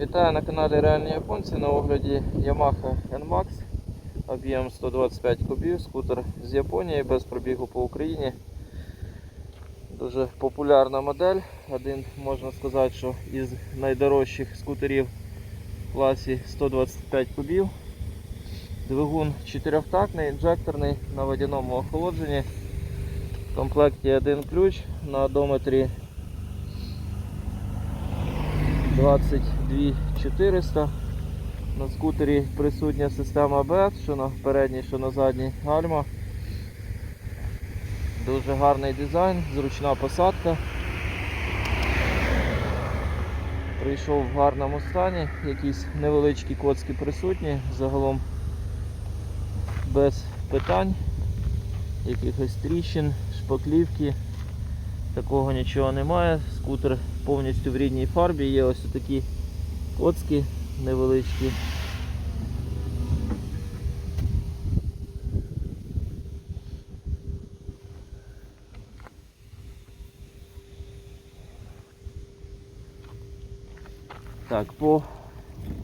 Вітаю на каналі Реальні Японці. На огляді Yamaha NMAX. Об'єм 125 кубів, скутер з Японії без пробігу по Україні. Дуже популярна модель. Один можна сказати, що із найдорожчих скутерів в класі 125 кубів. Двигун чотирьохтактний, інжекторний на водяному охолодженні. В комплекті один ключ на одометрі 22 400. На скутері присутня система ABS, що на передній, що на задній гальма. Дуже гарний дизайн, зручна посадка. Прийшов в гарному стані, якісь невеличкі коцки присутні, загалом без питань, якихось тріщин, шпаклівки. Такого нічого немає. Скутер повністю в рідній фарбі. Є ось такі коцки невеличкі. Так, по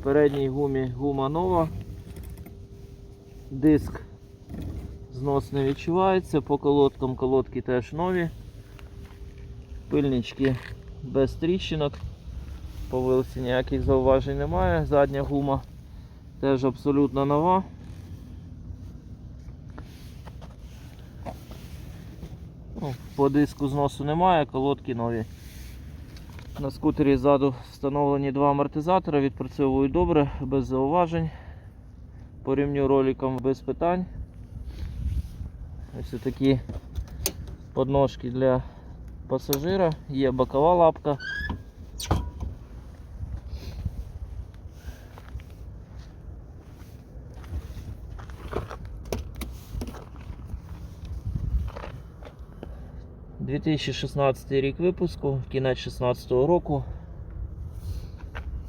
передній гумі гума нова. Диск знос не відчувається, по колодкам колодки теж нові. Пильнички без тріщинок. По вилці ніяких зауважень немає. Задня гума теж абсолютно нова. Ну, по диску зносу немає, колодки нові. На скутері ззаду встановлені два амортизатори, відпрацьовують добре, без зауважень. По рівню роликам без питань. Ось такі подножки для пасажира, є бокова лапка. – 2016 рік випуску, кінець 16 року.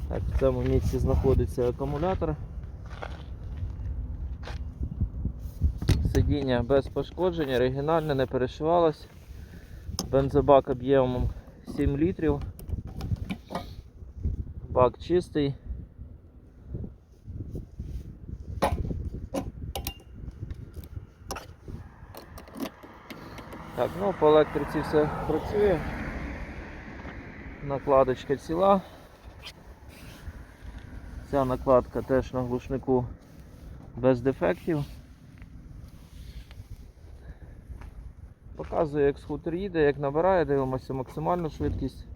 Так, в цьому місці знаходиться акумулятор. Сидіння без пошкоджень, оригінальне, не перешивалось. Бензобак об'ємом 7 літрів. Бак чистий. Так, ну по електриці все працює. Накладочка ціла. Ця накладка теж на глушнику без дефектів. Показує, як скутер їде, як набирає, дивимося максимальну швидкість.